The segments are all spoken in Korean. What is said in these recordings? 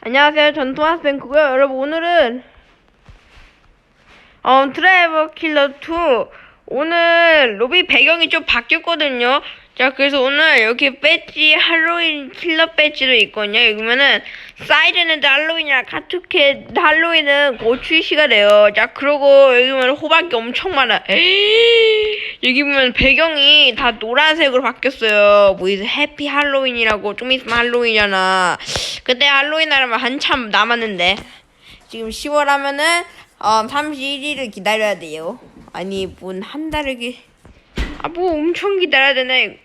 안녕하세요. 전 토마스 뱅크고요. 여러분 오늘은 어, 드라이버 킬러 2 오늘 로비 배경이 좀 바뀌었거든요. 자 그래서 오늘 여기 배지 할로윈 킬러 배지도 있거든요. 여기면은 사이렌드 할로윈이랑 카투켓 할로윈은 곧 출시가 돼요. 자 그러고 여기 보면 호박이 엄청 많아. 여기 보면 배경이 다 노란색으로 바뀌었어요. 뭐 이제 해피 할로윈이라고 좀 있으면 할로윈이잖아. 그때 할로윈 하려면 한참 남았는데 지금 10월 하면은 어, 31일을 기다려야 돼요. 아니 뭔 한 달을 기... 아 뭐 엄청 기다려야 되네.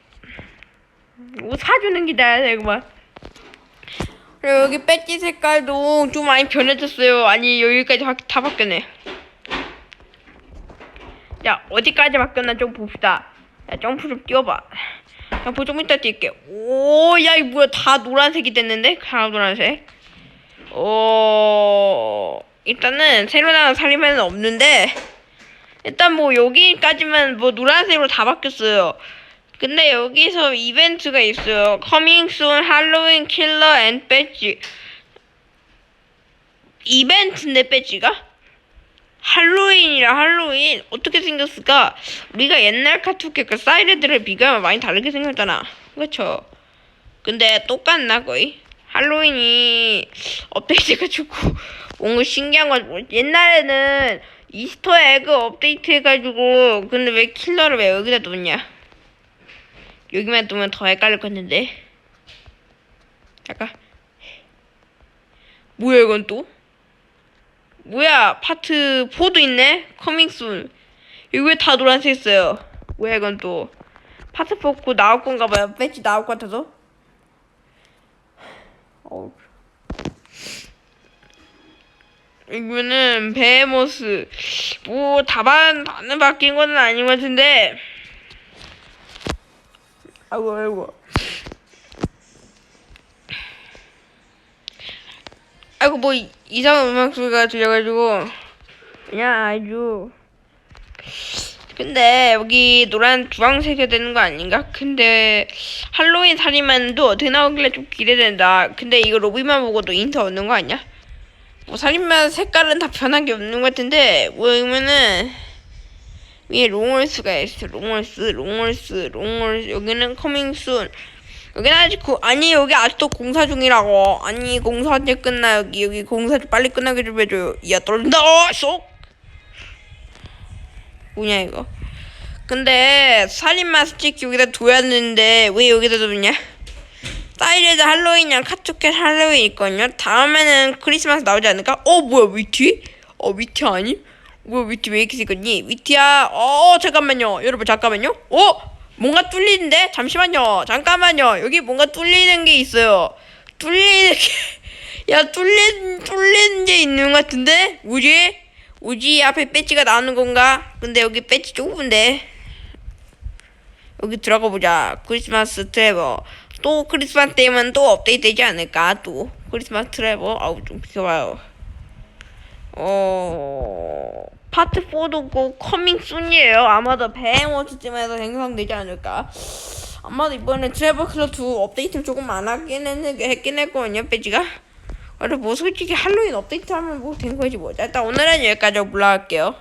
뭐 사주는 기다려야 되구만. 그리고 여기 배지 색깔도 좀 많이 변해졌어요. 아니 여기까지 바- 다 바뀌었네. 자 어디까지 바뀌었나 좀 봅시다. 야 점프 좀 뛰어봐. 점프 좀 이따 뛸게. 오, 야 이거 뭐야? 다 노란색이 됐는데? 다 노란색. 어, 일단은 새로 나온 살림에는 없는데 일단 뭐 여기까지만 뭐 노란색으로 다 바뀌었어요. 근데 여기서 이벤트가 있어요. Coming soon 할로윈 킬러 앤 배지. 이벤트인데 배지가? 할로윈 어떻게 생겼을까? 우리가 옛날 카투켓 그 사이레드를 비교하면 많이 다르게 생겼잖아. 그렇죠? 근데 똑같나 거의? 할로윈이 업데이트가 좋고 뭔가 신기한 건 뭐- 옛날에는 이스터 에그 업데이트 해가지고 근데 왜 킬러를 왜 여기다 놓냐? 여기만 두면 더 헷갈릴 건데. 잠깐. 뭐야 이건 또? 뭐야 파트 4도 있네? 커밍순 여기 왜다 노란색 있어요? 뭐야 이건 또. 파트 4고 나올 건가 봐요. 배지 나올 것 같아서. 이거는 베모스. 뭐 다반 반은 바뀐 건 아닌 것 같은데. 아이고 아이고 아이고 뭐 이- 이상한 음악 소리가 들려가지고 그냥 아주 근데 여기 노란 주황색이 되는 거 아닌가? 근데 할로윈 살인마도 어떻게 나오길래 좀 기대된다. 근데 이거 로비만 보고도 인터 얻는 거 아니야? 뭐 살인마 색깔은 다 변한 게 없는 것 같은데 뭐 보면은 위에 롱월스가 있어. 롱월스, 롱월스, 롱월스. 여기는 커밍 순. 여기는 아직 그 아니 여기 아직도 공사 중이라고. 아니 공사 언제 끝나 여기 여기 공사 좀 빨리 끝나게 좀 해줘요. 야 떨린다. 어, 쏙. 뭐냐 이거. 근데 살인마 스틱 여기다 둬야 되는데 왜 여기다 뒀냐? 사이레드 할로윈이랑 카투켓 할로윈 있거든요. 다음에는 크리스마스 나오지 않을까? 어 뭐야 위티? 어 위티 아니? 뭐야 위티 왜 이렇게 생겼니? 위티야. 어 잠깐만요. 여러분 잠깐만요. 어 뭔가 뚫리는데? 잠시만요. 잠깐만요. 여기 뭔가 뚫리는 게 있어요. 뚫리는 게. 야 뚫린 뚫리는 게 있는 것 같은데? 뭐지? 뭐지? 앞에 배지가 나오는 건가? 근데 여기 배지 좁은데. 여기 들어가 보자. 크리스마스 트래버. 또 크리스마스 때면 또 업데이트 되지 않을까? 또 크리스마스 트래버. 아우 좀 비켜봐요. 어 파트 4도 곧 커밍 순이에요. 아마도 배행워치쯤에서 생성되지 않을까? 아마도 이번에 트래버 클럽 2 업데이트를 조금 안 하긴 했는데 했긴 했거든요. 배지가. 그래 뭐 솔직히 할로윈 업데이트 하면 뭐 된 거지 뭐. 자, 일단 오늘은 여기까지 올라갈게요.